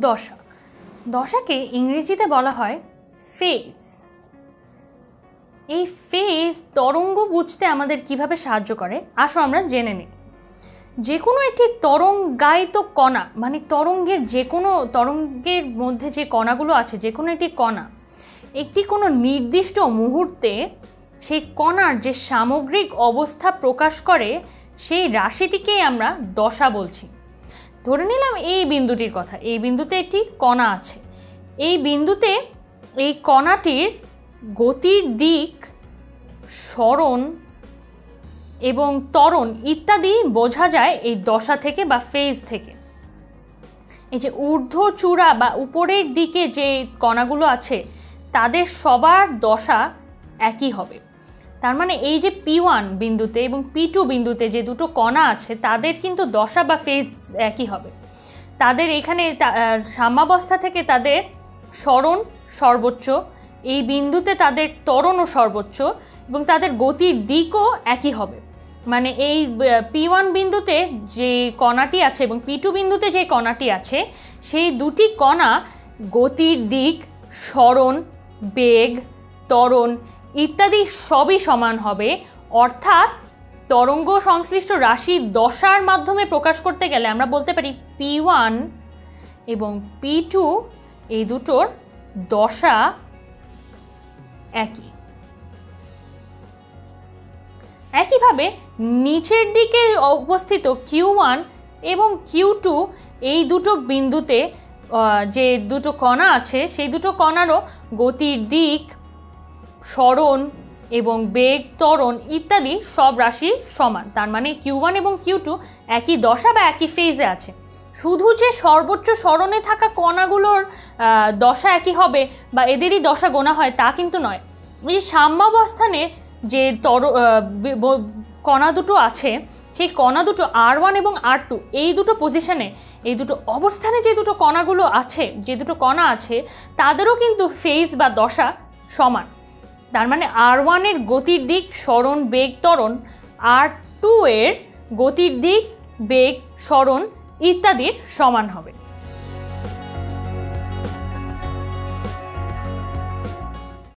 দশা। দশাকে ইংরেজিতে বলা হয় ফেজ এই ফেজ তরঙ্গ বুঝতে আমাদের কীভাবে সাহায্য করে? আসো আমরা জেনে নিই। যে কোনো একটি তরঙ্গায়িত কণা মানে তরঙ্গের যে কোনো তরঙ্গের মধ্যে যে কণাগুলো আছে যে কোনো একটি কণা, একটি কোনো নির্দিষ্ট মুহূর্তে সেই কণার যে সামগ্রিক অবস্থা প্রকাশ করে, সেই রাশিটিকেই আমরা দশা বলছি। ধরে নিলাম এই বিন্দুটির কথা, এই বিন্দুতে একটি কণা আছে। এই বিন্দুতে এই কণাটির গতির দিক, স্মরণ এবং ত্বরণ ইত্যাদি বোঝা যায় এই দশা থেকে বা ফেজ থেকে। এই যে ঊর্ধ্ব চূড়া বা উপরের দিকে যে কণাগুলো আছে, তাদের সবার দশা একই হবে। তার মানে এই যে পি ওয়ান বিন্দুতে এবং পি টু বিন্দুতে যে দুটো কণা আছে, তাদের কিন্তু দশা বা ফেজ একই হবে। তাদের এখানে সাম্যাবস্থা থেকে তাদের স্মরণ সর্বোচ্চ, এই বিন্দুতে তাদের ত্বরণও সর্বোচ্চ এবং তাদের গতির দিকও একই হবে। মানে এই পি ওয়ান বিন্দুতে যে কণাটি আছে এবং পি টু বিন্দুতে যে কণাটি আছে, সেই দুটি কণা গতির দিক, স্মরণ, বেগ, ত্বরণ ইত্যাদি সবই সমান হবে। অর্থাৎ তরঙ্গ সংশ্লিষ্ট রাশি দশার মাধ্যমে প্রকাশ করতে গেলে আমরা বলতে পারি পি ওয়ান এবং পি টু এই দুটোর দশা একই। একইভাবে নিচের দিকে অবস্থিত কিউ ওয়ান এবং কিউ টু এই দুটো বিন্দুতে যে দুটো কণা আছে, সেই দুটো কণারও গতির দিক স্মরণ এবং বেগ, ত্বরণ ইত্যাদি সব রাশি সমান। তার মানে কিউ ওয়ান এবং কিউ টু একই দশা বা একই ফেজে আছে। শুধু যে সর্বোচ্চ স্মরণে থাকা কণাগুলোর দশা একই হবে বা এদেরই দশা গোনা হয় তা কিন্তু নয়। এই সাম্যাবস্থানে যে তর কণা দুটো আছে, সেই কণা দুটো আর ওয়ান এবং আর টু এই দুটো পজিশানে এই দুটো অবস্থানে যে দুটো কণাগুলো আছে, যে দুটো কণা আছে, তাদেরও কিন্তু ফেজ বা দশা সমান। তার মানে আর ওয়ানের গতির দিক স্মরণ, বেগ, ত্বরণ আর টু এর গতির দিক, বেগ, স্মরণ ইত্যাদির সমান হবে।